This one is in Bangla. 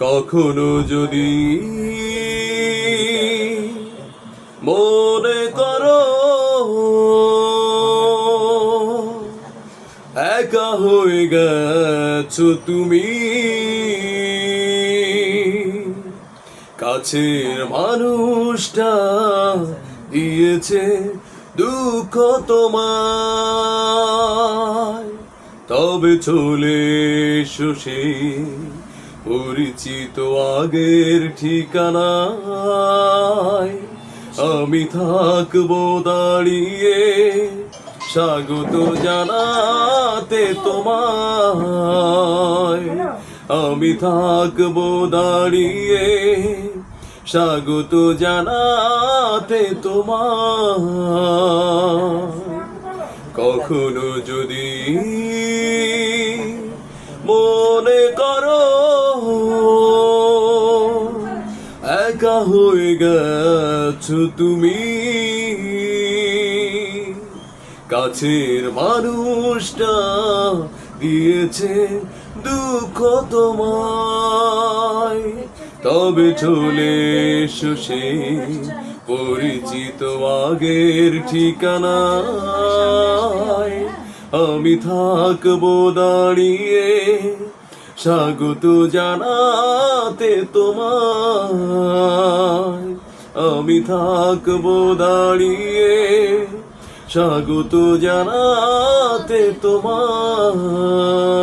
কখনো যদি মনে করো একা হয়ে গেছো তুমি, কাছের মানুষটা দিয়েছে দুঃখ তোমায়, তবে চলে এসো পরিচিত আগের ঠিকানায় আমি থাকব দাঁড়িয়ে, স্বাগত জানাতে তোমায়। আমি থাকব দাঁড়িয়ে, স্বাগত জানাতে তোমার কখনো যদি মনে করো একা হয়ে গেছো তুমি। কাছের মানুষটা দিয়েছে দুঃখ তোমায়। তবে চলে এসো সেই পরিচিত আগের ঠিকানায়। আমি থাকব দাঁড়িয়ে, স্বাগত জানাতে তোমায়। আমি থাকব দাঁড়িয়ে স্বাগত জানাতে ইউ